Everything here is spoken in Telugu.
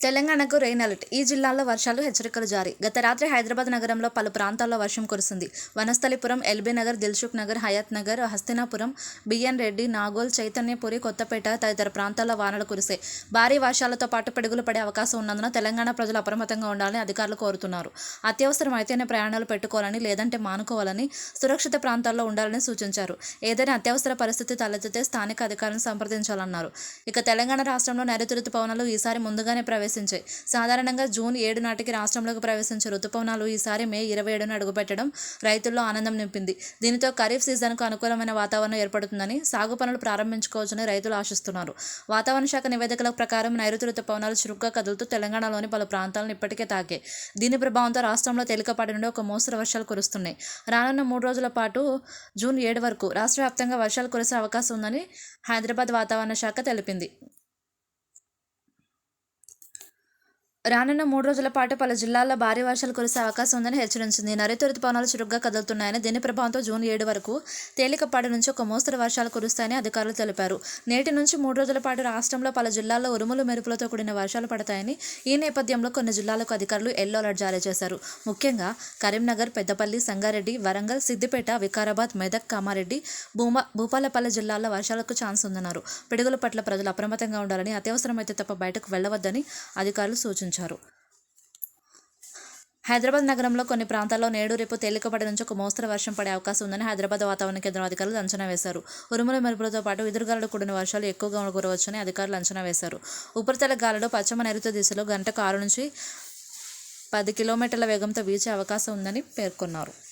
తెలంగాణకు రెయిన్ అలర్ట్. ఈ జిల్లాల్లో వర్షాలు హెచ్చరికలు జారీ. గత రాత్రి హైదరాబాద్ నగరంలో పలు ప్రాంతాల్లో వర్షం కురిసింది. వనస్థలిపురం ఎల్బీ నగర్ దిల్సుఖ్ నగర్ హయాత్ నగర్ హస్తినాపురం బిఎన్ రెడ్డి నాగోల్ చైతన్యపురి కొత్తపేట తదితర ప్రాంతాల్లో వానలు కురిసే భారీ వర్షాలతో పాటు పిడుగులు పడే అవకాశం ఉన్నందున తెలంగాణ ప్రజలు అప్రమత్తంగా ఉండాలని అధికారులు కోరుతున్నారు. అత్యవసరం అయితేనే ప్రయాణాలు పెట్టుకోవాలని లేదంటే మానుకోవాలని సురక్షిత ప్రాంతాల్లో ఉండాలని సూచించారు. ఏదైనా అత్యవసర పరిస్థితి తలెత్తితే స్థానిక అధికారులను సంప్రదించాలన్నారు. ఇక తెలంగాణ రాష్ట్రంలో నైరుతి ఋతుపవనాలు ఈసారి ముందుగానే ప్రవేశ ప్రవేశించాయి. సాధారణంగా జూన్ ఏడు నాటికి రాష్ట్రంలోకి ప్రవేశించే రుతుపవనాలు ఈసారి మే ఇరవై ఏడున అడుగుపెట్టడం రైతుల్లో ఆనందం నింపింది. దీనితో ఖరీఫ్ సీజన్కు అనుకూలమైన వాతావరణం ఏర్పడుతుందని సాగు పనులు ప్రారంభించుకోవచ్చని రైతులు ఆశిస్తున్నారు. వాతావరణ శాఖ నివేదికల ప్రకారం నైరుతి రుతుపవనాలు చురుగ్గా కదులుతూ తెలంగాణలోని పలు ప్రాంతాలను ఇప్పటికే తాకాయి. దీని ప్రభావంతో రాష్ట్రంలో తేలికపాటి నుండి ఒక మోస్తరు వర్షాలు కురుస్తున్నాయి. రానున్న మూడు రోజుల పాటు జూన్ ఏడు వరకు రాష్ట్ర వ్యాప్తంగా వర్షాలు కురిసే అవకాశం ఉందని హైదరాబాద్ వాతావరణ శాఖ తెలిపింది. రానున్న మూడు రోజుల పాటు పలు జిల్లాల్లో భారీ వర్షాలు కురిసే అవకాశం ఉందని హెచ్చరించింది. నైరుతి రుతుపవనాలు చురుగ్గా కదులుతున్నాయని దీని ప్రభావంతో జూన్ ఏడు వరకు తేలికపాటి నుంచి ఒక మోస్తరు వర్షాలు కురుస్తాయని అధికారులు తెలిపారు. నేటి నుంచి మూడు రోజుల పాటు రాష్ట్రంలో పలు జిల్లాల్లో ఉరుములు మెరుపులతో కూడిన వర్షాలు పడతాయని ఈ నేపథ్యంలో కొన్ని జిల్లాలకు అధికారులు ఎల్లో అలర్ట్ జారీ చేశారు. ముఖ్యంగా కరీంనగర్ పెద్దపల్లి సంగారెడ్డి వరంగల్ సిద్దిపేట వికారాబాద్ మెదక్ కామారెడ్డి భూమా భూపాలపల్లి జిల్లాల్లో వర్షాలకు ఛాన్స్ ఉందన్నారు. పిడుగుల పట్ల ప్రజలు అప్రమత్తంగా ఉండాలని అత్యవసరమైతే తప్ప బయటకు వెళ్ళవద్దని అధికారులు సూచించారు. హైదరాబాద్ నగరంలో కొన్ని ప్రాంతాల్లో నేడు రేపు తేలికపాటి నుంచి ఒక మోస్తరు వర్షం పడే అవకాశం ఉందని హైదరాబాద్ వాతావరణ కేంద్రం అధికారులు అంచనా వేశారు. ఉరుముల మెరుపులతో పాటు ఎదురుగాలు కూడిన వర్షాలు ఎక్కువగా కురవచ్చని అధికారులు అంచనా వేశారు. ఉపరితల గాలిలో పశ్చిమ నైరుతి దిశలో గంటకు ఆరు నుంచి పది కిలోమీటర్ల వేగంతో వీచే అవకాశం ఉందని పేర్కొన్నారు.